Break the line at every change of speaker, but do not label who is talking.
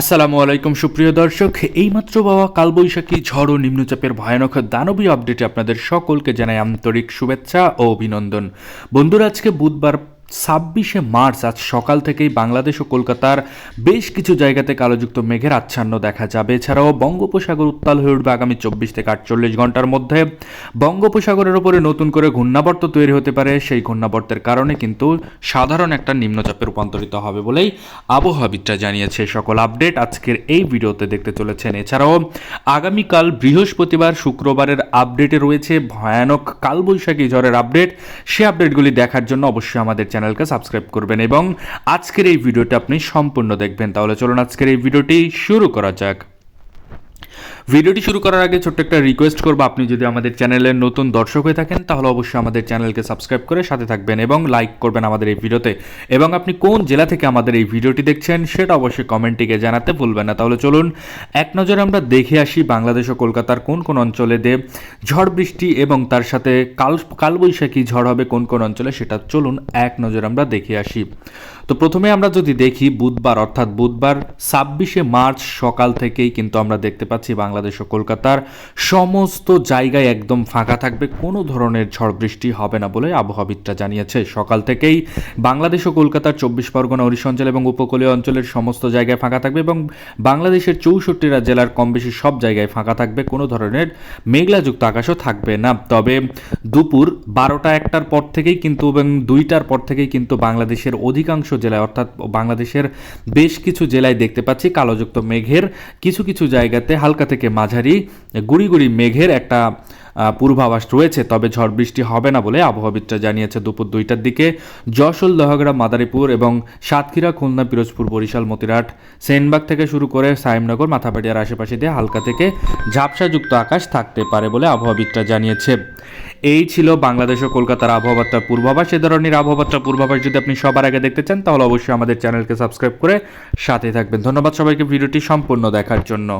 আসসালামু আলাইকুম, সুপ্রিয় দর্শক। এইমাত্র বাবা কালবৈশাখী ঝড় ও নিম্নচাপের ভয়ানক দানবী আপডেটে আপনাদের সকলকে জানাই আন্তরিক শুভেচ্ছা ও অভিনন্দন। বন্ধুরা, আজকে বুধবার ছাব্বিশে মার্চ, আজ সকাল থেকেই বাংলাদেশ ও কলকাতার বেশ কিছু জায়গাতে কালোযুক্ত মেঘের আচ্ছন্ন দেখা যাবে। এছাড়াও বঙ্গোপসাগর উত্তাল হয়ে উঠবে আগামী চব্বিশ থেকে আটচল্লিশ ঘণ্টার মধ্যে। বঙ্গোপসাগরের ওপরে নতুন করে ঘূর্ণাবর্ত তৈরি হতে পারে। সেই ঘূর্ণাবর্তের কারণে কিন্তু সাধারণ একটা নিম্নচাপে রূপান্তরিত হবে বলেই আবহাওয়াবিদরা জানিয়েছে। সকল আপডেট আজকের এই ভিডিওতে দেখতে চলেছেন। এছাড়াও আগামীকাল বৃহস্পতিবার, শুক্রবারের আপডেটে রয়েছে ভয়ানক কালবৈশাখী ঝড়ের আপডেট। সে আপডেটগুলি দেখার জন্য অবশ্যই আমাদের চ্যানেলকে সাবস্ক্রাইব করবেন এবং আজকের এই ভিডিওটা আপনি সম্পূর্ণ দেখবেন। তাহলে চলুন আজকের এই ভিডিওটি শুরু করা যাক। ভিডিওটি শুরু করার আগে ছোট্ট একটা রিকোয়েস্ট করব। আপনি যদি আমাদের চ্যানেলের নতুন দর্শক হয়ে থাকেন, তাহলে অবশ্যই আমাদের চ্যানেলকে সাবস্ক্রাইব করে সাথে থাকবেন এবং লাইক করবেন আমাদের এই ভিডিওতে। এবং আপনি কোন জেলা থেকে আমাদের এই ভিডিওটি দেখছেন, সেটা অবশ্যই কমেন্টটিকে জানাতে ভুলবেন না। তাহলে চলুন, এক নজরে আমরা দেখে আসি বাংলাদেশ ও কলকাতার কোন কোন অঞ্চলে দেব। ঝড় বৃষ্টি এবং তার সাথে কাল, কালবৈশাখী ঝড় হবে কোন কোন অঞ্চলে, সেটা চলুন এক নজরে আমরা দেখে আসি। তো প্রথমে আমরা যদি দেখি বুধবার, অর্থাৎ বুধবার ছাব্বিশে মার্চ সকাল থেকেই কিন্তু আমরা দেখতে পাচ্ছি বাংলাদেশ ও কলকাতার সমস্ত জায়গায় একদম ফাঁকা থাকবে। কোনো ধরনের ঝড় বৃষ্টি হবে না বলে আবহাওয়াবিদরা জানিয়েছে। সকাল থেকেই বাংলাদেশ ও কলকাতার চব্বিশ পরগনা ওড়িশা অঞ্চল এবং উপকূলীয় অঞ্চলের সমস্ত জায়গায় ফাঁকা থাকবে এবং বাংলাদেশের চৌষট্টিটা জেলার কম বেশি সব জায়গায় ফাঁকা থাকবে। কোনো ধরনের মেঘলাযুক্ত আকাশও থাকবে না। তবে দুপুর বারোটা একটার পর থেকেই কিন্তু এবং দুইটার পর থেকেই কিন্তু বাংলাদেশের অধিকাংশ জেলায়, অর্থাৎ বাংলাদেশের বেশ কিছু জেলায় দেখতে পাচ্ছি কালোযুক্ত মেঘের। কিছু কিছু জায়গাতে হালকা থেকে মাঝারি, গুড়ি গুড়ি মেঘের একটা পূর্বাভাস রয়েছে, তবে ঝড় বৃষ্টি হবে না বলে আবহাওয়াবিদরা জানিয়েছে। দুপুর দুইটার দিকে যশোর, লোহাগড়া, মাদারীপুর এবং সাতক্ষীরা, খুলনা, পিরোজপুর, বরিশাল মতিরাট সেনবাগ থেকে শুরু করে সাইমনগর মাথাপাটিয়ার আশেপাশে দিয়ে হালকা থেকে ঝাপসাযুক্ত আকাশ থাকতে পারে বলে আবহাওয়াবিদরা জানিয়েছে। এই ছিল বাংলাদেশ ও কলকাতার আবহাওয়ার পূর্বাভাস। এ ধরনের আবহাওয়ার পূর্বাভাস যদি আপনি সবার আগে দেখতে চান, তাহলে অবশ্যই আমাদের চ্যানেলকে সাবস্ক্রাইব করে সাথে থাকবেন। ধন্যবাদ সবাইকে ভিডিওটি সম্পূর্ণ দেখার জন্য।